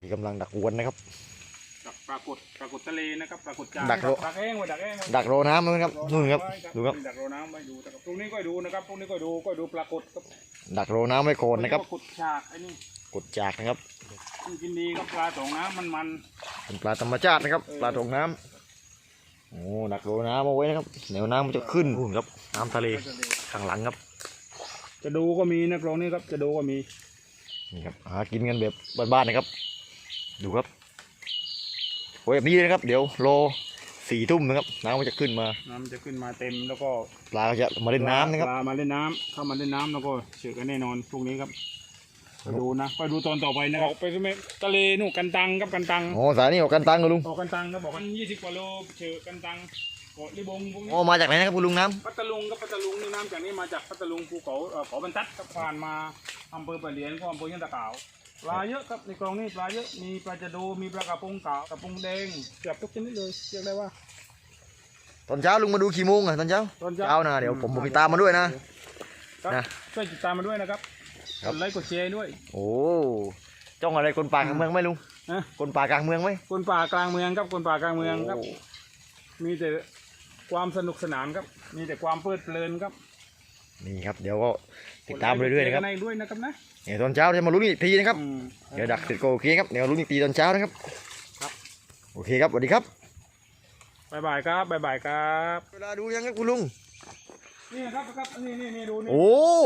นี่กำลังดักอวนนะครับ ดักปรากฏปรากฏทะเลนะครับปรากฏจานดักโร ดักแห้งไว้ดักแห้งไว้ดักโรน้ำนะครับนู่นครับ ดูครับ ดักโรน้ำไว้ดูนะครับตรงนี้ก็ดูนะครับตรงนี้ก็ดูก็ดูปรากฏครับดักโรน้ำไว้โคนนะครับกดฉากไอ้นี่กดจากนะครับกินดีครับปลาสองน้ำมันมันเป็นปลาธรรมชาตินะครับ ปลาตรงน้ำโอ้ดักโรน้ำเอาไว้นะครับแนวน้ำมันจะขึ้นนู่นครับ น้ำทะเล ข้างหลังครับ จะดูก็มีนะกรองนี้ครับจะดูก็มี นี่ครับ หากินกันแบบบ้านๆนะครับ ดูครับโอ้ยแบบนี้นะครับ เดี๋ยวโลสี่ทุ่มนะครับน้ำมันจะขึ้นมา น้ำจะขึ้นมาเต็มแล้วก็ปลาก็จะมาเล่นน้ำนะครับปลามาเล่นน้ำเข้ามาเล่นน้ำแล้วก็เฉือกันแน่นอนพรุ่งนี้ครับไปดูนะไปดูตอนต่อไปนะครับออกไปใช่ไหมทะเลนู่นกันตังครับกันตังโอ้สายนี่ออกกันตังค์กับลุงออกกันตังครับบอกกันยี่สิบกว่าโลเฉือกันตังเกาะลิบงพวกนี้โอ้มาจากไหนนะครับคุณลุงน้พัทลุงครับพัทลุงนี่น้ำจากนี้มาจากพัทลุงภูเขาเอ่อเขาบรรทัดครับผ่านมาอำเภอปะเหลียนก็อำเภอยันตะขาว ปลาเยอะครับในกองนี้ปลาเยอะมีปลาจะโดมีปลากระพงขาวกระพงแดงเกือบทุกชนิดเลยเรียกได้ว่าำตอนเช้าลุงมาดูกี่โมงอะตอนเช้าตอนเช้า เช้านะเดี๋ยวผมผมไปตามมาด้วยนะ ครับนะ ช่วยติดตามมาด้วยนะครับครักบดไลค์กดแชร์ด้วย โอ้จ้องอะไรคนป่ากลางเมืองไหมลุงนะคนป่ากลางเมืองไหมคนป่ากลางเมืองครับคนป่ากลางเมืองครับ โมีแต่ความสนุกสนานครับ มีแต่ความเพลิดเพลินครับ นี่ครับเดี๋ยวก็ติดตามเรื่อยๆนะครับกดไลกดแชกัในด้วยนะครับนะเดี๋ยวตอนเช้าจะมาลุ้นอีกทีนะครับอืมเดี๋ยวดักเสร็จก็โอเคครับเดี๋ยวลุ้นอีกทีตอนเช้านะครับ ครับ โอเคครับสวัสดีครับบายบายครับบายบายครับเวลาดูยังครับคุณลุงนี่ครับครับนี่นี่นี่ดูนี่โอ้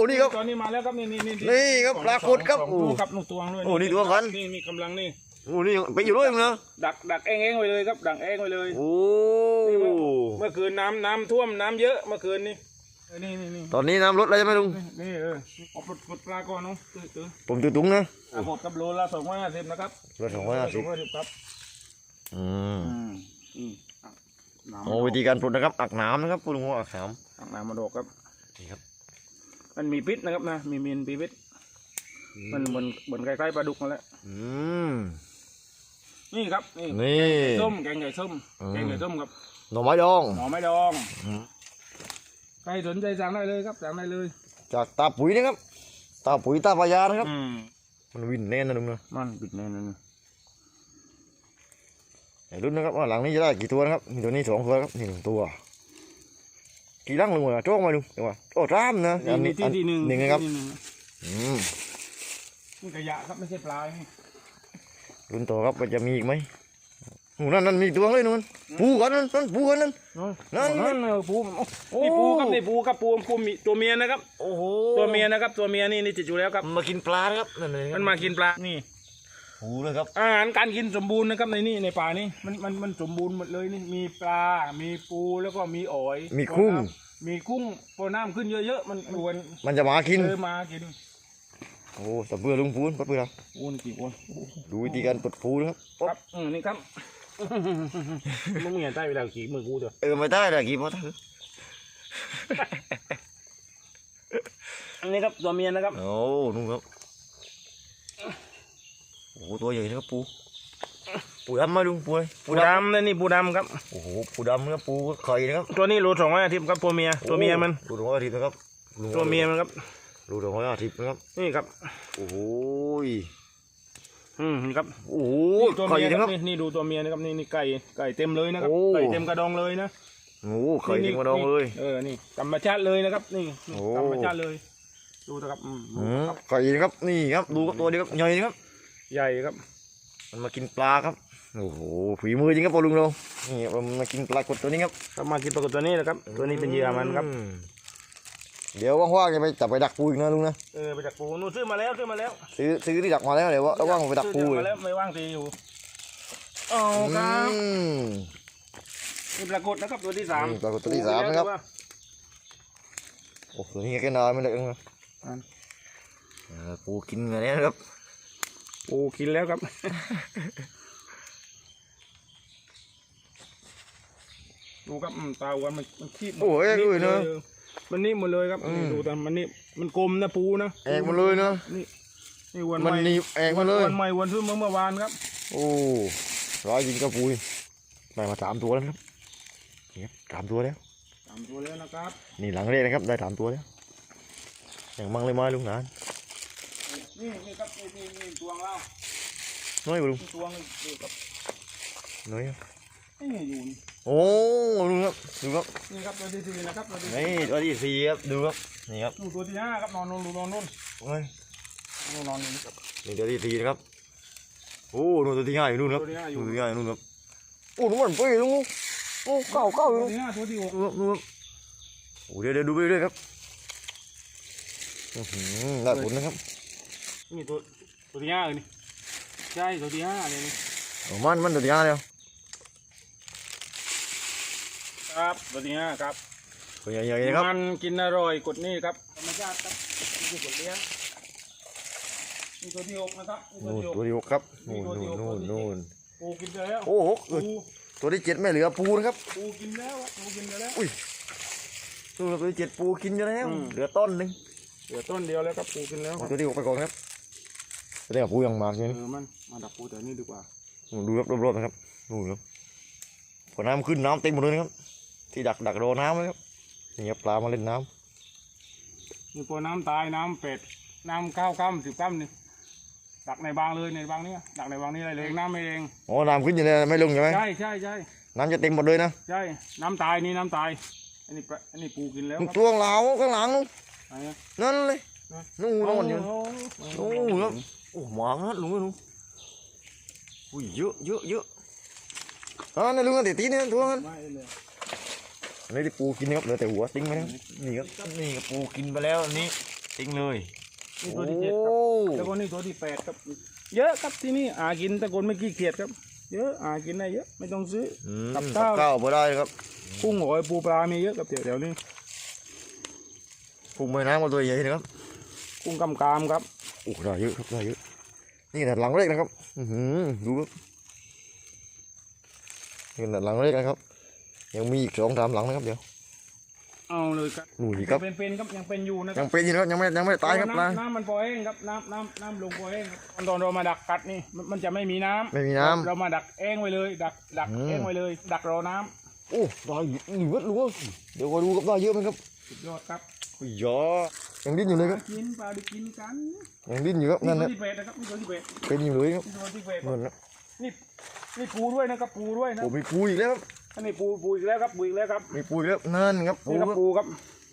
นี่ครับตอนนี้มาแล้วครับนี่นี่นี่นี่ครับสองปรากฏครับสองโอ้ตัวครับหนูตวงด้วยโอ้นี่ตัวกันนี่มีกำลังนี่โอ้นี่ไปอยู่ด้วยมึงเหรอดักดักเองเองไว้เลยครับดักเองไว้เลยโอ้เมื่อคืนน้ำน้ำท่วมน้ำเยอะเมื่อคืนนี่เออ นี่นี่นี่ตอนนี้น้ำลดแล้วใช่ไหมลุง นี่เออเอาปลดปลดปลาก่อนเนาะตื้อตื้อผมตื้อตุ้งนะอะหมดกับโลละสองร้อยห้าสิบนะครับรถสองร้อยห้าสิบสองร้อยห้าสิบครับอืมอืมอืมอะน้ำโอ้วิธีการปลดนะครับ อักน้ำนะครับคุณลุงว่าอักน้ตักน้ำมาดอกครับำนี่ครับ มันมีพิษนะครับนะ มีมีนมีพิษมันเหมือนเหมือนคล้ายๆปลาดุกนั่นแหละอืม นี่ครับนี่นี่ ส้มแกงไก่ส้มอืม แกงไก่ส้มครับหน่อไม้ดอง หน่อไม้ดอง อืม ใครสนใจสั่งได้เลยครับสั่งได้เลยจากตาปุ๋ยนะครับ ตาปุ๋ยตาพญานะครับ อืมมันวินแน่นนะลุงนะมันปิดแน่นอนไหนรุ่นนะครับว่าหลังนี้จะได้กี่ตัวนะครับมีตัวนี้สองตัวครับนี่หนึ่งตัว กี่ลังลุงวะโจ้งมาลุงเดี๋ยวว่าโอ้ร้ามนะนี่นี่ที่ที่หนึ่งหนึ่งนะครับที่หนึ่งอืมนี่ขยะครับไม่ใช่ปลานี่รุ่นต่อครับมันจะมีอีกไหม โอ้นั่นนั่นมีตัวเลยนู่นปูก่อนนั่นนั่นปูก่อนนั่นนั่นนั่นเออปูโอ้โอ้นี่ปูครับนี่ปูครับปูปูมีตัวเมียนะครับโอ้โหตัวเมียนะครับ ตัวเมียนี่นี่ติดอยู่แล้วครับมันมากินปลานะครับนั่นเลยครับมันมากินปลานี่ปูเลยครับอาหารการกินสมบูรณ์นะครับในนี่ในป่านี่มันมันมันสมบูรณ์หมดเลยนี่มีปลา มีปูแล้วก็มีอ๋อย มีกุ้งมีกุ้งพอน้ำขึ้นเยอะๆมันมันวนมันจะมากินเออมากินโอ้สับเบื่อลุงปูนปัดเบื่อเราโอ้นกี่วนดูวิธีการปลดปูนะครับ ครับอืมนี่ครับ มึงเห็นใต้เวลาขี่มือกูเถอะเออไม่ได้เลยกี่พอได้อันนี้ครับตัวเมียนะครับโอ้นู่นครับโอ้โหตัวใหญ่นะครับปูปูดำไหมาลุงปูเลยปูดำนะนี่ปูดำครับโอ้โหปูดำนะครับปูไข่นะครับตัวนี้โลสองร้อยอาทิตย์ครับตัวเมียตัวเมียมันดูตรงว่าอาทิตย์นะครับลุงตัวเมียมันครับดูตรงว่าอาทิตย์นะครับนี่ครับ โอ้โหย อืมนี่ครับโอ้โหนี่ตัวไข่เมียนะคครัรับบ นี่นี่ดูตัวเมียนะครับนี่นี่ไก่ไก่เต็มเลยนะครับโอ้ ไก่เต็มกระดองเลยนะโอ้โหไข่นี่ทิ้งมาดองเลย เออนี่ธรรมชาติเลยนะครับ นี่นี่โอ้ ธรรมชาติเลย ดูนะครับอืมอืมไข่นะครับ นี่ครับ ดูครับตัวเดียวครับใหญ่นะครับ ใหญ่ครับ มันมากินปลาครับ โอ้โหฝีมือจริงครับปอลุงเรานี่มันมากินปลากดตัวนี้ครับก็มากินปลากฏตัวนี้นะครับ ตัวนี้เป็นเหยื่อมันครับ อื เดี๋ยวว่างๆจะไปจับไปดักปูอีกนะลุงนะเออไปจากปูนู่นซื้อมาแล้วซื้อมาแล้วซื้อซื้อที่ดักมาแล้วเดี๋ยวว่าว่างๆไปดักปูซื้ออีมากแล้วไม่ว่างตีอยู่อ๋อครับอืมนี่ปรากฏนะครับตัวที่สามนี่ปรากฏตัวที่สามนะครับโอ้โหนี่แค่นอนไม่ได้นะเออปูกินมาแล้วนะครับปูกินแล้วครับดูครับอืมตาวันมันมันคีบโอ้ยนิ่มด้วยเนอะลย มันนิ่มหมดเลยครับอืมนี่ดูแต่มันนี่มันกลมนะปูนะแอกมาเลยเนาะ นี่นี่วันมันใหหนีบแอกมาเลย วันใหม่วันซื้อเมื่อเมื่อวานครับ โอ้ร้อยจริงก็ปูได้มาสามตัวแล้วนะครับนี่ครับสามตัวแล้ว สามตัวแล้วนะครับ นี่หลังเรกนะครับ ได้สามตัวแล้วอย่างมั่งเลยมาลุงหนานนี่นี่ครับนี่นี่นี่ตวงเราน้อยกว่าลุงตัวนึงดูครับน้อยครับ นี่อยู่นี่โอ้ดูครับดูครับนี่ครับตัวที่สี่นะครับตัวที่นี่ตัวที่สี่ครับดูครับนี่ครับดูตัวที่ห้าครับนอนนอนดูนอนนู่นโอ้ยนอนนอนนี่ครับนี่ตัวที่สี่นะครับโอ้นู่นตัวที่ห้าอยู่นู่นครับตัวที่ห้าอยู่ตัวที่ห้าอยู่นู่นครับโอ้นู่นมันไปลุงโอ้เก้าเก้าอตัยู่วที่ห้าตัวที่หกดูครับดูครับโอ้เดี๋ยวเดี๋ยวดูไปเรื่อยๆครับอื้อหือได้ผลนะครับนี่ตัวตัวที่ห้าเลยนี่ใช่ตัวที่ห้าเลยนี่โอ้มันมันตัวที่ห้าแล้ว ครับตัวที่ห้าครับตัวใหญ่ๆนะครับมันกินอร่อยกดนี่ครับธรรมชาติครับนี่คือกดเลี้ยงนี่ตัวที่หกนะครับนี่ตัวนู่นที่หกตัวที่หกครับนู่นนู่นนู่นนู่นปูกินไปแล้วโอ้โหเอปูอตัวที่เจ็ดไม่เหลือปูนะครับปูกินแล้วอะปูกินไปแล้วนู่นตัวที่เจ็ดปูกินอยู่แล้วอืมเหลือต้นหนึ่งเหลือต้นเดียวแล้วครับปูกินแล้วคเอารับตัวที่หกไปก่อนครับแสดงว่าปูยังมากอยู่เอนี่อมันมาดักปูแต่นี่ดีกว่านู่นดูครับรอบๆนะครับนู่นครับพอน้ำขึ้นน้ำเต็มหมดเลยนะครับ ที่ดักดักรอน้ำนะครับนี่ครับปลามาเล่นน้นี่พอน้ำตายน้ำเป็ดน้ำข้าวข้ามสิบข้ามนี่ดักในบางเลยในบางนี่ดักในบางนี่อะไรเลยน้ำไม่เองำอ๋อน้ำขึ้นอยู่เลยไม่ลงใช่ไหมใช่ใช่ใช่น้ำจะเต็มหมดเลยนะใช่น้ำตายนี่น้ำตายอันนี้ปลาอันนี้ปูกินแล้วครับตัวเหลาข้างหลังนู่นไหนอะนั่นเลยนะนู่นนอนอยู่โอ้โหโอ้โหครับโอ้หมางัดลุงเอ้ยลุงอุ้ยเยอะเยอะเยอะอ่านี่ลุงกันติดตีนี่ตัวนั้นไม่เลย อันนี้ที่ปูกินนะครับเหลือแต่หัวติ้งไปแล้วนี่ครับนี่ครับปูกินไปแล้วอันนี่ติ้งเลยนี่ตัวที่เจ็ดครับโอ้แล้วก็นี่ตัวที่แปดครับ เยอะครับที่นี่อากินตะโกนไม่ขี้เกียจครับ เยอะอากินได้เยอะไม่ต้องซื้ออืมกับกับข้าวข้าวพอได้ครับกุ้งหอยปูปลามีเยอะครับเดี๋ยวเดี๋ยวนี้ปูไม่น้ำมาตัวใหญ่นะครับกุ้งกำกามครับโอ้ได้เยอะครับได้เยอะนี่ขนาดหลังเล็กนะครับ อือหือดูครับนี่ขนาดหลังเล็กนะครับ ยังมีอีกสองสามหลังนะครับเดี๋ยวเอาเลยครับนู่นอีกครับเป็นเป็นๆครับยังเป็นอยู่นะคยัรังเป็นอยู่นะครับยังไม่ยังไม่ได้ตายครับปลาน้ำน้ำมันพอเองครับน้ำน้ำน้ำลงพอเองครับตอนเรามาดักกัดนี่มันมันจะไม่มีน้ำไม่มีน้ำ เรามาดักเองไว้เลย ดักดักอืม เองไว้เลย ดักรอน้ำโอ้ได้เยอะลุงเอ้ยเดี๋ยวมาดูครับได้เยอะไหมครับสุดยอดครับโอ้ยยอยังดิ้นอยู่เลยครับกินปลาได้กินกันยังดิ้นอยู่ครับนี่นั่นตัวนะที่เป็ดนะครับนี่ตัวที่เป็ดเป็นอยู่เลยครับนี่ตัวที่เป็ดนั่นนะนี่นี่ปูด้วยนะครับปูด้วยนะ โอ้มีปูอีกแล้วครับ อันนี้ปูปูอีกแล้วครับปูอีกแล้วครับมีปูอีกแล้วนั่นครับปูนี่คครัรับบปูครับ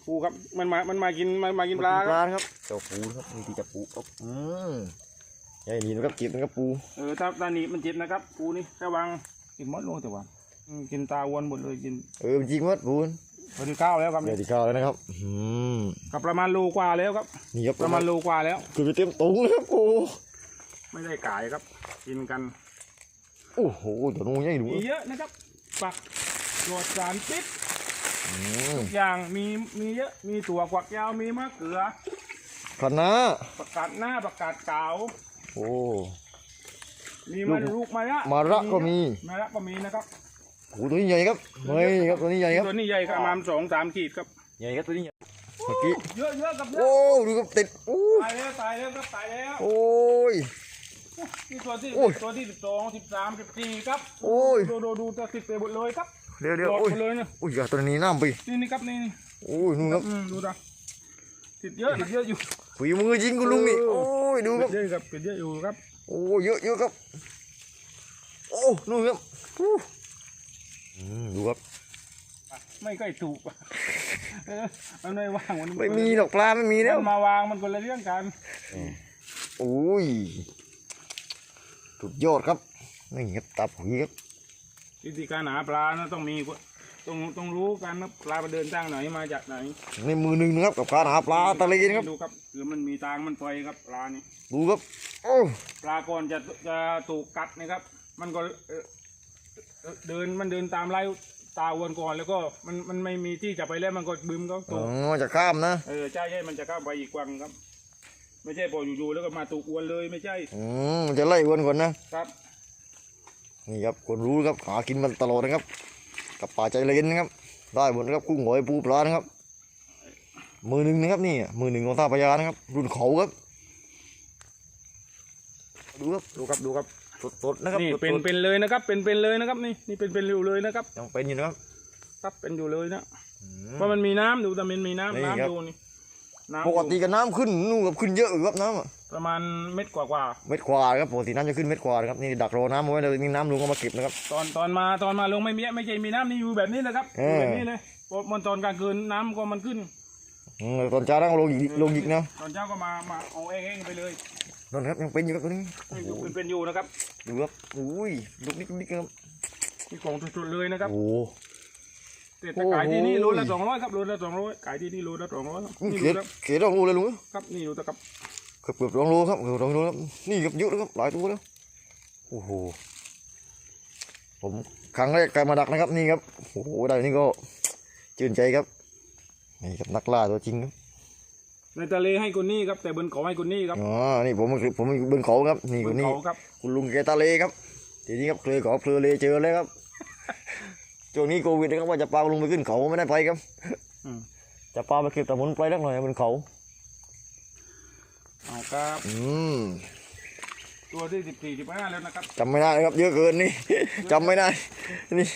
ปูครับมันมามันมากินมันมากินปลาปคลารับครับเจ้าปูนะครับมีที่จับปูครับอืมใหญ่ดีนะครับเก็บนะครับปูเออถ้าตาหนีมันเจ็บนะครับปูนี่ระวังกินมดลงแต่ว่าอืมกินตาวนหมดเลยกินเออจริงมัดปูนพอดีข้าวแล้วครับเดี๋ยวที่ข้าวแล้วนะครับอืมกับประมาณโลกว่าแล้วครับ นี่ครับประมาณโลกว่าแล้ว คือไปเต็มตุงเลยครับปูไม่ได้กายครับ กินกันโอ้โหตัวนู้นใหญ่ดูมีเยอะนะครับ ปักตรวจสารพิษอืมทุกอย่างมีมีเยอะมีถั่วกวักยาวมีมะเขือคณะประกาศหน้าประกาศเก่าโอ้ มีมันลูกมะระมะระก็มีมะระก็มีนะครับโอ้ตัวนี้ใหญ่ครับเฮ้ยครับตัวนี้ใหญ่ครับตัวนี้ใหญ่ครับประมาณสองสามขีดครับใหญ่ครับตัวนี้ใหญ่เมื่อกี้เยอะเยอะครับเยโอ้อะดูครับติดโอ้ตายแล้วตายแล้วครับตายแล้วโอ้ย นี่ตัวที่โอ้ยตัวที่สิบสองสิบสามสิบสี่ครับโอ้ย ดูดูดูตัวติดไปหมดเลยครับเดี๋ยวเดี๋ยวหลอดโอ้ยหมดเลยนะโอ้ยอย่าตัวนี้น้ำไปนี่นี่ครับนี่นี่โอ้ยนู่นครับอืมดูนะติดเยอะติดเยอะอยู่ฝีมือจริงคุณลุงนี่โอ้ยดูคติรับดเยอะครับติดเยอะอยู่ครับโอ้เยอะเยอะครับ โอ้นู่นครับอู้อืมดูครับไม่ใกล้ถูกเออมันไม่ว่างมันไม่มีดอกปลาไม่มีแล้วมันมาวางมันคนละเรื่องกันโอ้ย สุดยอดครับนี่ครับตาผุยครับวิธีการหาปลานะต้องมีต้องต้องรู้กันนะปลาไปเดินทางไหนมาจากไหนในมือหนึ่งนะครับกับการหาปลาตะเลนะครับดูครับคือมันมีทางมันปล่อยครับปลานี่ดูครับโอ้ปลาก่อนจะจะถูกกัดนะครับ มันก็เอ่อเอ่อเดินมันเดินตามไล่ตาวนก่อนแล้วก็มันมันไม่มีที่จะไปแล้วมันก็บึมก็ตอ๋อกจะข้ามนะเออใช่ใช่มันจะเข้าไปอีกวังครับ ไม่ใช่พออยู่ๆแล้วก็มาตูกอวนเลยไม่ใช่อืมมันจะไล่วนก่อนนะครับ นี่ครับคนรู้ครับหากินมันตลอดนะครับ กับป่าใจเลนนะครับ ได้หมดนะครับกุ้งหอยปูปลานะครับ มือหนึ่งนะครับนี่มือหนึ่งของท่าพญานะครับ รุ่นเขาครับ ดูครับดูครับดูครับสดๆนะครับนี่สดๆเป็นเป็นเลยนะครับ เป็นเป็นเลยนะครับ นี่นี่เป็นเป็นอยู่เลยนะครับยังเป็นอยู่นะครับ ครับเป็นอยู่เลยนะอืเพราะมันมีน้ำดูแต่มันมีน้ำนี่ครับน้ำดูนี่ น้ำปกติกับน้ำขึ้นนู่นกับขึ้นเยอะอยู่ครับน้ำอะประมาณเม็ดกว่าเม็ดควาครับปกติน้ำจะขึ้นเม็ดควาครับนี่ดักรอน้ำเอาไว้เลยนี่น้ำลุงก็มาเก็บนะครับ ๆตอนตอนมาตอนมาลงไม่มีไม่ใช่มีน้ำนี่อยู่แบบนี้นะครับเออยู่อแบบนี้เลยพอมันตอนกลางคืนน้ำก็มันขึ้นอืมตอนเช้าต้องลงอีกลงอีกนะตอนเช้าก็มามาเอาเองๆไปเลยนั่นครับยังเป็นอยู่ครับตัวนี้อยู่เป็นเป็นอยู่นะครับดูครับอุ้ยลุกนิกลุกนิกครับนี่ของสุดๆเลยนะครับโอ้โห แต่แต่ขายที่นี่โอ้โลโหละสองร้อยครับโลละสองร้อยขายที่นี่โลละสองร้อยครับนี่เขียดูนครับเขียนต้องรู้เลยลุงครับนี่ดูนะครับเกือบเกือบสองโลครับเกือบสองโลครับนี่ครับเยอะแล้วครับหลายตัวแล้วโอ้โหผมครั้งแรกการมาดักนะครับนี่ครับโอ้โหได้นี่ก็ชื่นใจครับนี่ครับนักล่าตัวจริงครับในทะเลให้คนนี้ครับแต่บนเขาให้คนนี้ครับอ๋อนี่ผมผมบนเขาครับนี่บคนนนี้เขาครับคุณลุงแกตาเลครับทีนี้ครับเคยขอเพลอเลเจอเลยครับ ช่วงนี้โควิดนะครับว่าจะพาลุงไปขึ้นเขาไม่ได้ไปครับอืมจะพาไปเก็บตะมุนไปสักหน่อยบนเขาเอาครับอืมตัวที่สิบสี่สิบห้าแล้วนะครับจำไม่ได้ครับ เยอะเกินนี่จำไม่ได้นี่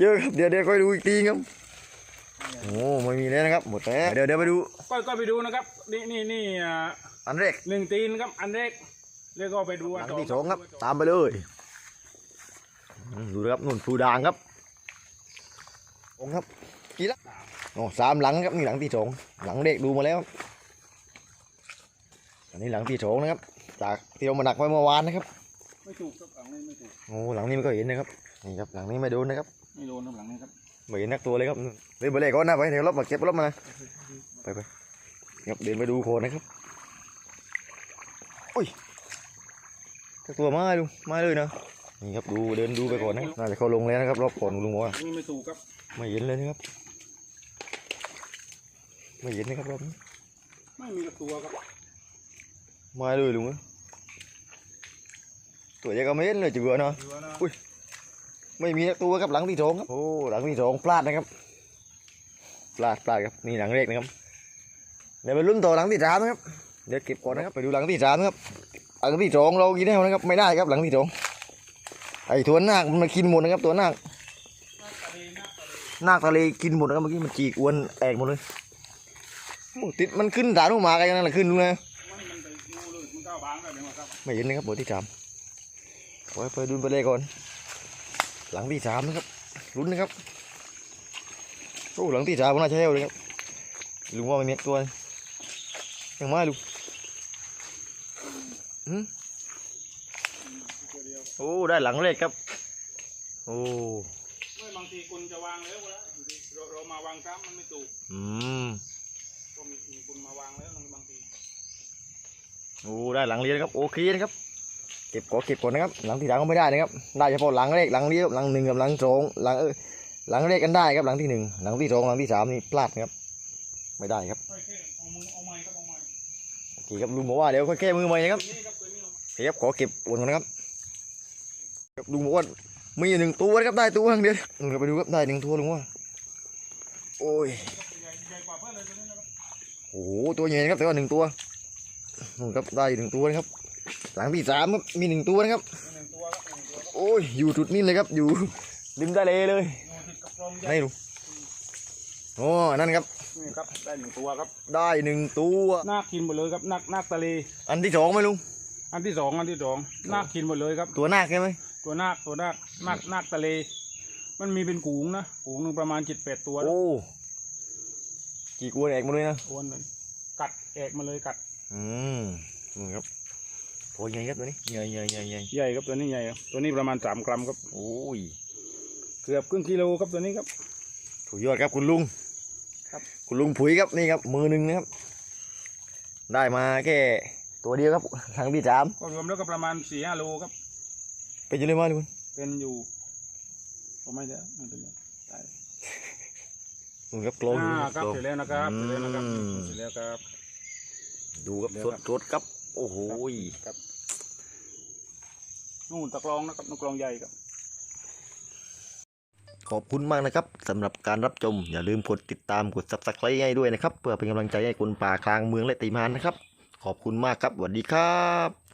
เยอะครับเดี๋ยวเดี๋ยวค่อยดูอีกทีครับโอ้ไม่มีแล้วนะครับหมดแล้วเดี๋ยวเดี๋ยวไปดูก็ก็ไปดูนะครับ นี่นี่นี่อ่าอันแรกหนึ่งตีนครับอันแรกแล้วก็ไปดูหอัลันงที่สองครับ ตามไปเลยอืม ดูนะครับนุ่นฟูด่างครับองครับกี่ละโอ้สามหลังครับนี่หลังที่สองหลังเด็กดูมาแล้วอันนี้หลังที่สองนะครับ จากที่เรามาดักไว้เมื่อวานนะครับไม่ถูกครับหลังนี้ไม่ถูกโอ้หลังนี้ไม่ก็เห็นนะครับนี่ครับหลังนี้ไม่โดนนะครับไม่โดนครับหลังนี้ครับไม่เห็นนักตัวเลยครับเดินไปเลยก่อนนะไปเดี๋ยวรถมาเก็บรถมานะไปไปครับเดินไปดูโคนนะครับโอ้ยนักตัวมาลุงมาเลยนะ นี่ครับดูเดินดูไปก่อนนะครับน่าจะเข้าลงแล้วนะครับรอบก่อนลุงบอกว่าหลังนี้ไม่ถูกครับไม่เห็นเลยนะครับ ไม่เห็นนะครับรอบนี้ไม่มีตัวครับมาเลยลุงเอ้ยตัวใหญ่ก็ไม่เห็นเลยจืดเนาะเรือนะไม่มีนักตัวครับหลังที่สองครับโอ้หลังที่สองพลาดนะครับพลาดพลาดครับนี่หลังแรกนะครับเดี๋ยวไปลุ้นต่อหลังที่สามนะครับเดี๋ยวเก็บก่อนนะครับไปดูหลังที่สามนะครับหลังที่สองเรากินได้นะครับไม่ได้ครับหลังที่สอง ไอ้ตัวนาคมันมากินหมดนะครับ ตัวนาคนะทะเลนาคทะเลกินหมดนะครับเมื่อกี้มันจีกอวนแตกหมดเลยติดมันขึ้นฐานลูกหมากันนั่นแหละขึ้นดูนะมันมันไปงูเลยมันก้าวบางแบบนี้ครับไม่เห็นนะครับบทที่สามไปไปดูไปเลยก่อน หลังที่สามนะครับลุ้นนะครับโอ้หลังที่สามน่าจะเท่เลยครับลุงว่ามันเนี้ยตัวยังไม่ลุงหืม โอ้ได้หลังเลขครับ โอ้ไม่บางทีคนจะวางแล้วก็แล้วอยู่ดีเราเรามาวางซ้ำมันไม่ถูกอืมก็มีมีคนมาวางแล้วบางทีโอ้ได้หลังเรียนครับโอเคนะครับ เก็บก่อนเก็บก่อนนะครับ หลังที่สามก็ไม่ได้นะครับ ได้เฉพาะหลังเลขหลังเดียวหลังหนึ่งกับหลังสองหลังเออหลังเลขกันได้ครับหลังที่หนึ่งหลังที่สองหลังที่สามนี่พลาดนะครับ ไม่ได้ครับค่อยแค่เอามือเอาไม้ครับเอาไม้โอเคครับลุงบอกว่าเดี๋ยวค่อยแก้มือใหม่นะครับนี่ครับตัวนี้เอาโอเคครับขอเก็บอวนก่อนนะครับ ครับลุงบอกว่ามีอยู่หนึ่งตัวนะครับได้ตัวข้างเดียวลุงเราไปดูครับได้หนึ่งตัวลุงว่าโอ้ยใหญ่ใหญ่กว่าเพื่อนเลยตัวนี้นะครับโอ้โหตัวใหญ่นะครับแต่ว่าหนึ่งตัวนู่นครับได้อยู่หนึ่งตัวนะครับ หลังที่สามครับมีหนึ่งตัวนะครับหนึ่งตัวครับหนึ่งตัวครับโอ้ยอยู่จุดนี้เลยครับอยู่ริมทะเลเลยงูติดกับกรงใหญ่นี่ลุงโอ้นั่นครับนี่ครับได้หนึ่งตัวครับ ได้หนึ่งตัวนาคกินหมดเลยครับนาคนาคทะเล อันที่สองไหมลุงอันที่สองอันที่สองนาคกินหมดเลยครับ ตัวนาคใช่ไหม ตัวนาคตัวนาคนาคนาคทะเล มันมีเป็นกูงนะกูงหนึ่งประมาณเจ็ดแปดตัวโอ้กี่กวนเอกมาเลยนะอ้วนเลยกัดแอกมาเลยกัด อืมนี่ครับตัวใหญ่ครับตัวนี้ใหญ่ใหญ่ใหญ่ใหญ่ใหญ่ครับตัวนี้ใหญ่ครับตัวนี้ประมาณสามกรัมครับโอ้ยเกือบครึ่งกิโลครับตัวนี้ครับถูกยอดครับคุณลุงครับ คุณลุงผุยครับนี่ครับ มือหนึ่งนะครับ ได้มาแค่ตัวเดียวครับครั้งที่สามก็รวมแล้วก็ประมาณสี่ห้าโลครับ เป็นยังไงบ้างลุงเป็นอยู่ผมไม่ได้ไม่เป็นไรได้ลุงครับกลองอยู่อ่าครับกลองเสร็จแล้วนะครับเสร็จแล้วนะครับอืม เสร็จแล้วครับ ดูครับเดี๋ยวสดครับ สดครับ โอ้โหครับนู่นตะกรองนะครับตะกรองใหญ่ครับ ขอบคุณมากนะครับสำหรับการรับชมอย่าลืมกดติดตามกด subscribe ให้ด้วยนะครับ เพื่อเป็นกำลังใจให้คนป่าคลางเมืองและตีมานนะครับ ขอบคุณมากครับสวัสดีครับ